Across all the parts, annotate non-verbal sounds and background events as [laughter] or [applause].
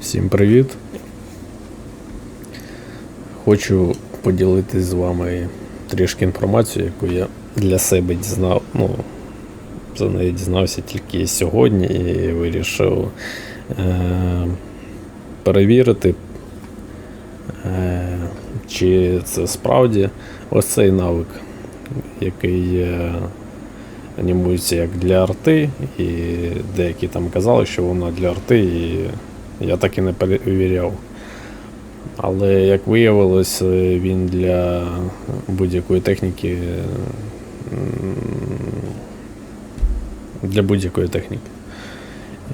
Всім привіт! Хочу поділитись з вами трішки інформацією, яку я для себе дізнав. Ну, за неї дізнався тільки сьогодні і вирішив е- перевірити, е- чи це справді ось цей навик, який е- анімується як для арти, і деякі там казали, що вона для арти, і я так і не перевіряв. Але як виявилось, е, він для будь-якої техніки. Для будь-якої техніки.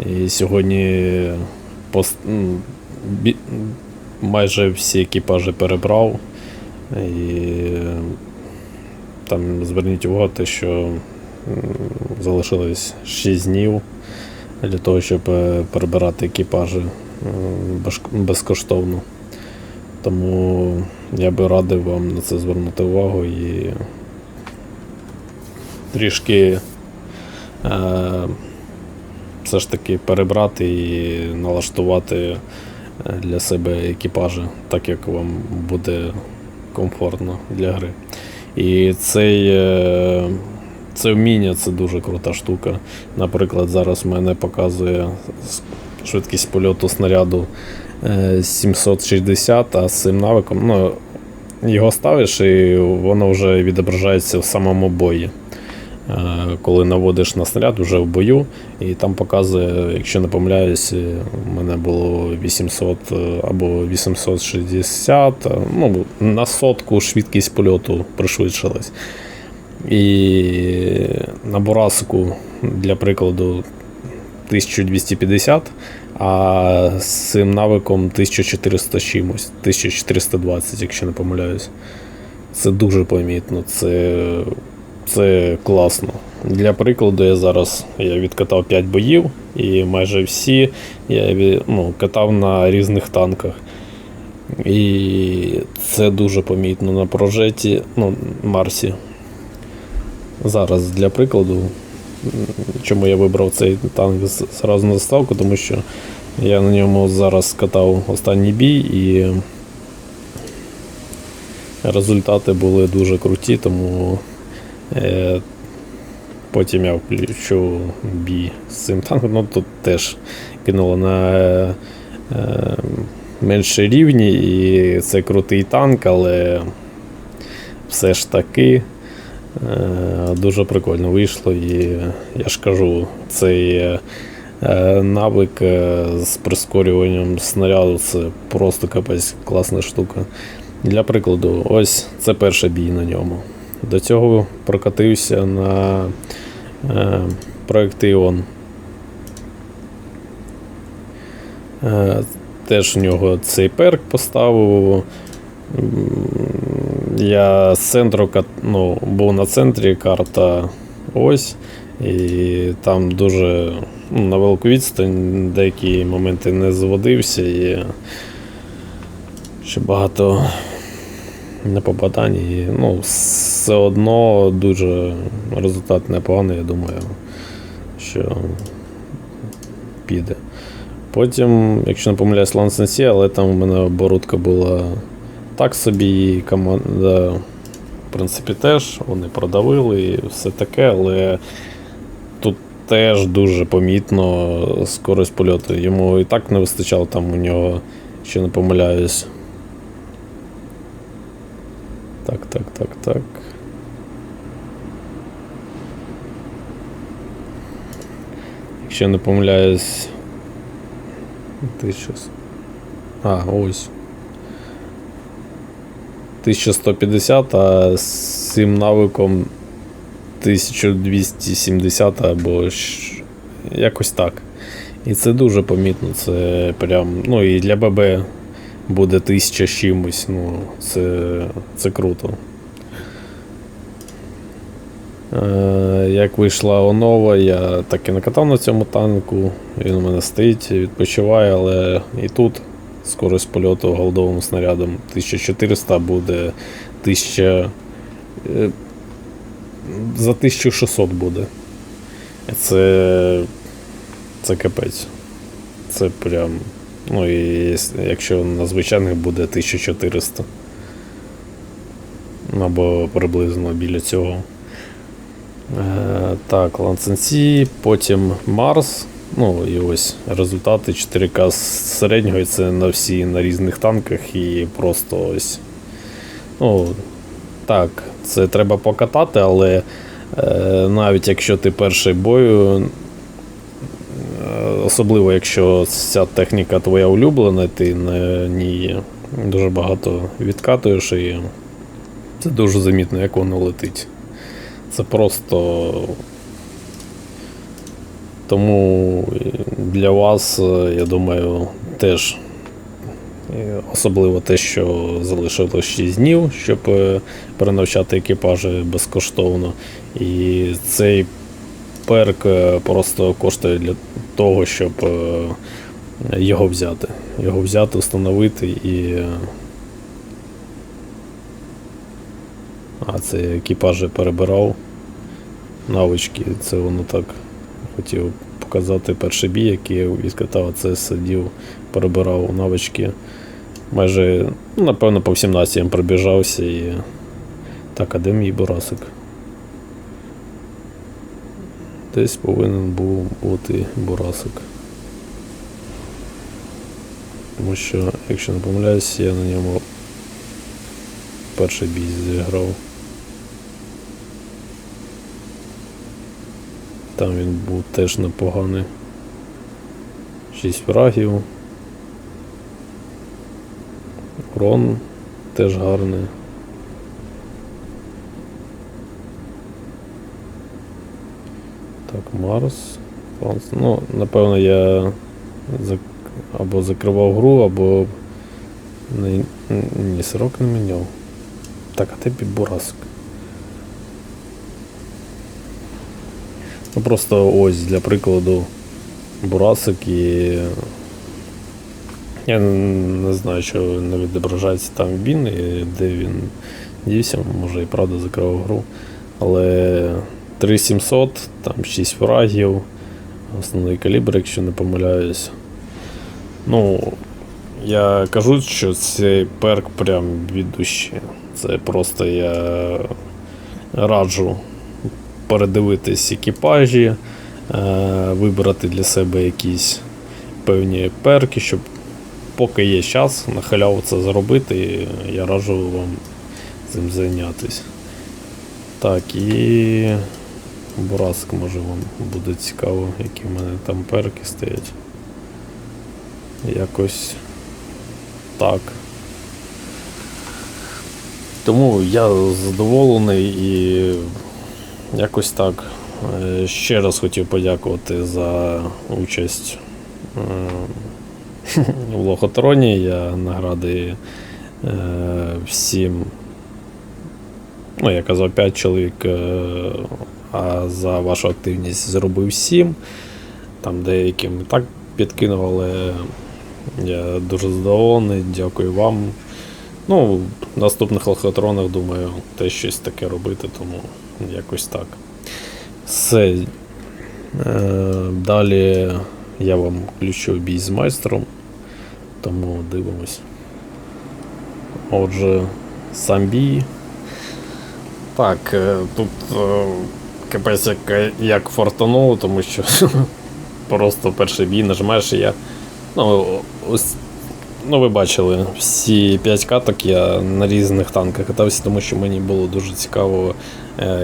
І сьогодні пос- м, бі- майже всі екіпажі перебрав. І там зверніть увагу, те, що залишилось 6 днів для того, щоб е, перебирати екіпажі безкоштовно. Тому я би радив вам на це звернути увагу і трішки е, все ж таки перебрати і налаштувати е, для себе екіпажі, так як вам буде комфортно для гри. І цей, е, це вміння це дуже крута штука. Наприклад, зараз в мене показує швидкість польоту снаряду е, 760, а з цим навиком ну, його ставиш і воно вже відображається в самому бої. Е, Коли наводиш на снаряд вже в бою, і там показує, якщо не помиляюсь, е, у мене було 800 е, або 860, е, ну, на сотку швидкість польоту пришвидшилась. І на Бурасику, для прикладу, 1250, а з цим навиком 1400 чимось, 1420, якщо не помиляюсь. Це дуже помітно, це, це класно. Для прикладу, я зараз я відкатав 5 боїв, і майже всі я ну, катав на різних танках. І це дуже помітно на прожеті, ну, Марсі. Зараз для прикладу, чому я вибрав цей танк зразу на заставку, тому що я на ньому зараз катав останній бій і результати були дуже круті, тому е, потім я включу бій з цим танком. Ну тут теж кинуло на е, е, рівні, і це крутий танк, але все ж таки. Е, Дуже прикольно вийшло, і я ж кажу, цей е, навик е, з прискорюванням снаряду це просто капець класна штука. Для прикладу, ось це перший бій на ньому. До цього прокатився на е, Іон. Теж в нього цей перк поставив. Я з центру ну, був на центрі карта ось. І там дуже ну, на велику відстань деякі моменти не зводився і ще багато непопадань. І, ну, все одно дуже результат непоганий, я думаю, що піде. Потім, якщо не помиляюсь, Лансенсі, але там у мене оборудка була так собі, команда, в принципі, теж вони продавили і все таке, але тут теж дуже помітно скорость польоту. Йому і так не вистачало там у нього, якщо не помиляюсь. Так, так, так, так. Якщо не помиляюсь. Ти щось. А, ось. 1150, а з цим навиком 1270 або якось так. І це дуже помітно. Це прям. Ну і для ББ буде 1000 з чимось. Ну, це, це круто. Е, як вийшла онова, я так і накатав на цьому танку. Він у мене стоїть, відпочиває, але і тут скорость польоту голдовим снарядом 1400 буде 1000. е, За 1600 буде. Це. Це капець. Це прям Ну і якщо на звичайних буде 1400. Або приблизно біля цього. Е, так, Лансенсі, потім Марс. Ну і ось результати 4К з середнього, і це на всі на різних танках і просто ось. Ну, так, це треба покатати, але е, навіть якщо ти перший бою, е, особливо якщо ця техніка твоя улюблена, ти на ній дуже багато відкатуєш і це дуже замітно, як воно летить. Це просто. Тому для вас, е, я думаю, теж е, особливо те, що залишилось 6 днів, щоб е, перенавчати екіпажі безкоштовно. І цей перк просто коштує для того, щоб його взяти. Його взяти, встановити і. А це екіпажі перебирав навички. Це воно так хотів показати перший бій, який я відкатав, а це сидів, перебирав навички. Майже, ну, напевно, по всім націям пробіжався і. Так, а де мій Борасик? Десь повинен був бути Борасик. Тому що, якщо не помиляюсь, я на ньому перший бій зіграв. Там він був теж непоганий. Шість фрагів. Урон теж гарний. Так, Марс. Ну, напевно, я або закривав гру, або ні, срок не міняв. Так, а ти підбурасик. Ну просто ось для прикладу Бурасик і. Я не знаю, що не відображається там він і де він дівся, може і правда закривав гру. Але 3700, там 6 фрагів, основний калібр, якщо не помиляюсь. Ну, я кажу, що цей перк прям від душі. Це просто я раджу передивитись екіпажі, е, вибрати для себе якісь певні перки, щоб поки є час на халяву це зробити, я раджу вам цим зайнятися. Так, і Бураск, може вам буде цікаво, які в мене там перки стоять. Якось так. Тому я задоволений і якось так. Е, Ще раз хотів подякувати за участь е, [laughs] в лохотроні. Я награди е, всім. Ну, я казав 5 чоловік, а за вашу активність зробив 7. Там деяким так підкинув, але я дуже задоволений, дякую вам. Ну, в наступних лохотронах, думаю, теж щось таке робити, тому якось так. Все. Е, Далі я вам включу бій з майстром, тому дивимось. Отже, сам бій. Так, е, тут е, капець як, як фортануло, тому що [laughs] просто перший бій нажимаєш і я. Ну, ось Ну, ви бачили, всі 5 каток я на різних танках катався, тому що мені було дуже цікаво,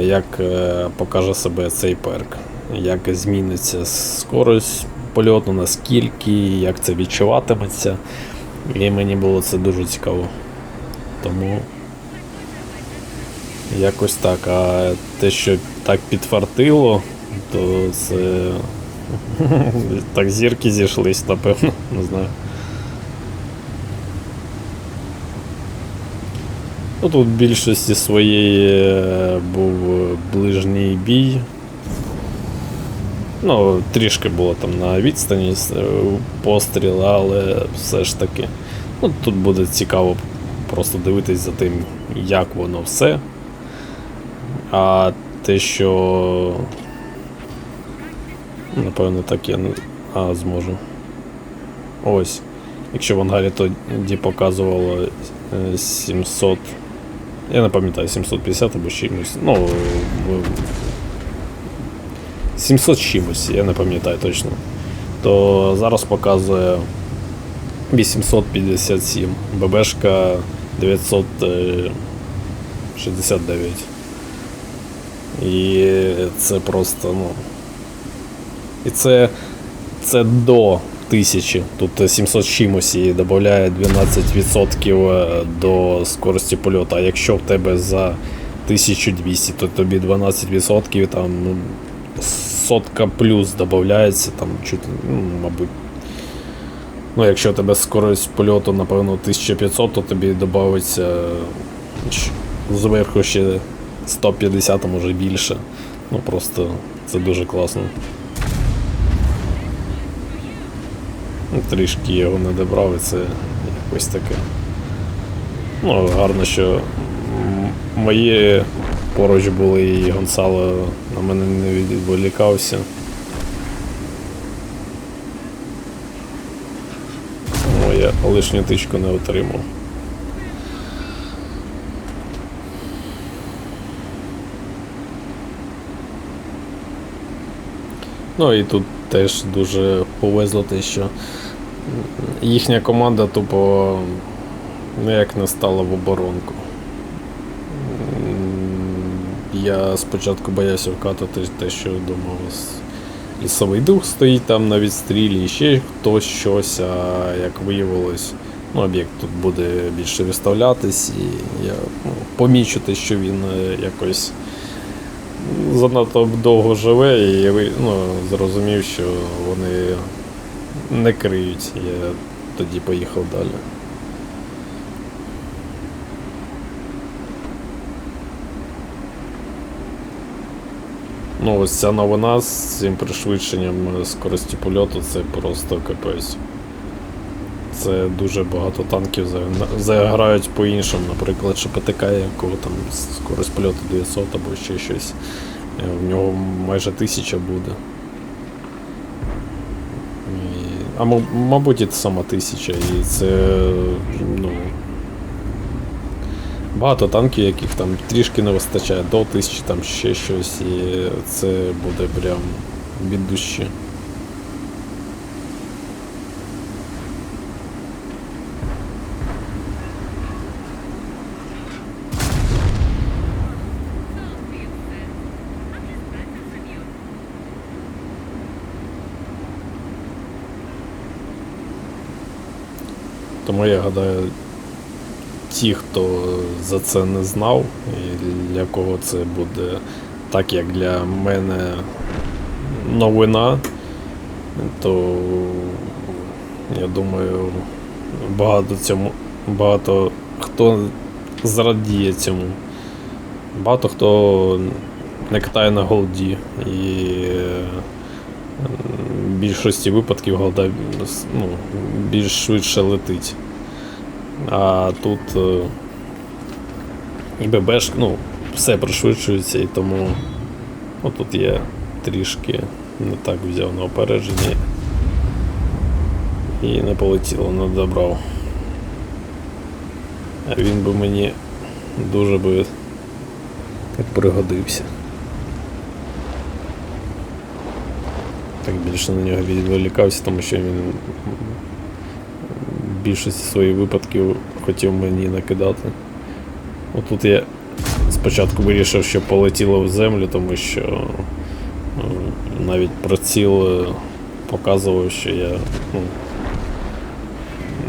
як е, покаже себе цей перк, як зміниться скорость польоту, наскільки, як це відчуватиметься. І мені було це дуже цікаво. Тому якось так. А те, що так підфартило, то це. [laughs] Так зірки зійшлись, напевно, не знаю. Ну, тут в більшості своєї е, був ближній бій. Ну, трішки було там на відстані е, постріл, але все ж таки. Ну, тут буде цікаво просто дивитись за тим, як воно все. А те, що. Напевно, так я не. А, зможу. Ось. Якщо в ангарі тоді показувало е, 700. Я не пам'ятаю, 750 або чимось. Ну. в- 700 чимось, я не пам'ятаю точно. То зараз показує 857. ББшка 969. І це просто, ну. І це, це до 1000. Тут 700 чимось і додає 12% до скорості польоту. А якщо в тебе за 1200, то тобі 12% там ну, сотка плюс додається, там чуть, ну, мабуть. Ну, якщо у тебе скорость польоту, напевно, 1500, то тобі додається зверху ще 150, а може більше. Ну просто це дуже класно. Ну, Трішки його не добрав і це якось таке. Ну, гарно, що мої поруч були і Гонсало на мене не відволікався. Тому я лишню тичку не отримав. Ну і тут теж дуже повезло те, що їхня команда тупо ніяк не стала в оборонку. Я спочатку боявся вкатати те, що думав, лісовий дух стоїть там на відстрілі, і ще хтось щось, а як виявилось, ну, об'єкт тут буде більше виставлятись, і я ну, помічу те, що він е, якось занадто довго живе, і я ну, зрозумів, що вони не криють. Я тоді поїхав далі. Ну, ось ця новина з цим пришвидшенням скорості польоту це просто капець. Це дуже багато танків заграють по-іншому, наприклад, ШПТК, якого там скорость польоту 900 або ще щось. Е, В нього майже тисяча буде. І, а мабуть, і це сама тисяча, і це ну, багато танків, яких там трішки не вистачає, до тисячі там ще щось, і це буде прям від душі. Тому я гадаю, ті, хто за це не знав, і для кого це буде так, як для мене новина, то я думаю, багато цьому, багато хто зрадіє цьому. Багато хто не катає на голді і в більшості випадків голда ну, більш швидше летить. А тут е, і ББш, ну, все пришвидшується, і тому ну, тут я трішки не так взяв на опередження і не полетіло, не добрав. А він би мені дуже би пригодився. Так більше на нього відволікався, тому що він більшості своїх випадків хотів мені накидати. Отут я спочатку вирішив, що полетіло в землю, тому що е, навіть приціл е, показував, що я ну,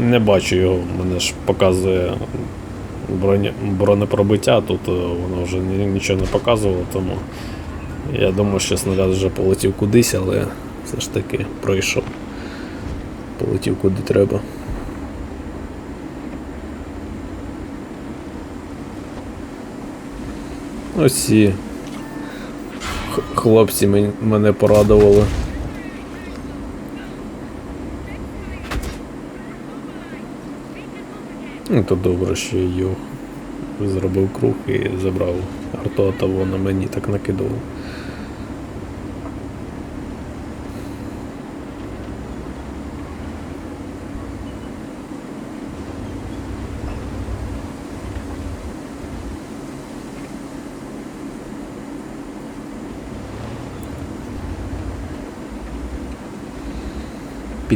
не бачу його, мене ж показує броня, бронепробиття, тут е, воно вже нічого не показувало, тому я думав, що снаряд вже полетів кудись, але все ж таки пройшов. Полетів куди треба. Ось хлопці мене порадували. Ну, то добре, що я його зробив круг і забрав арту, а того на мені так накидало.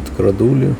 Під.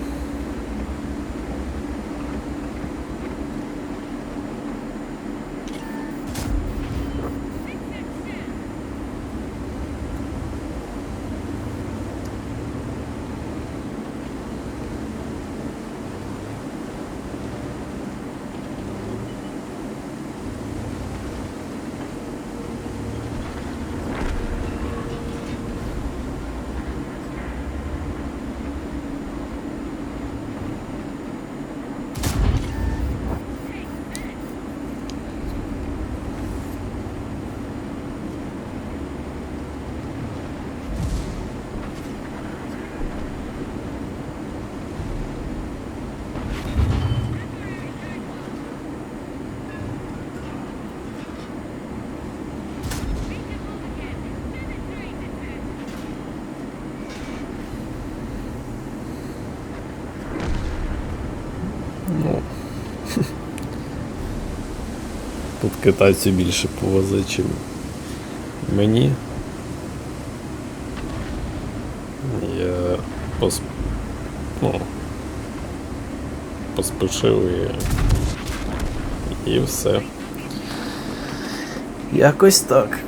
Тут китайцю більше повозить, чим мені. Я пос... ну, поспішив і... і все. Якось так.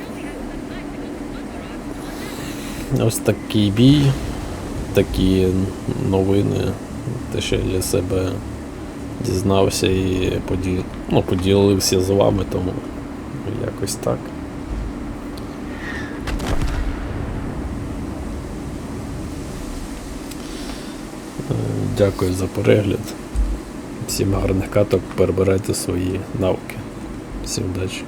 Ось такий бій, такі новини, те, що я для себе дізнався і поділ... ну, поділився з вами, тому якось так. Е, Дякую за перегляд. Всім гарних каток, перебирайте свої навики. Всім удачі.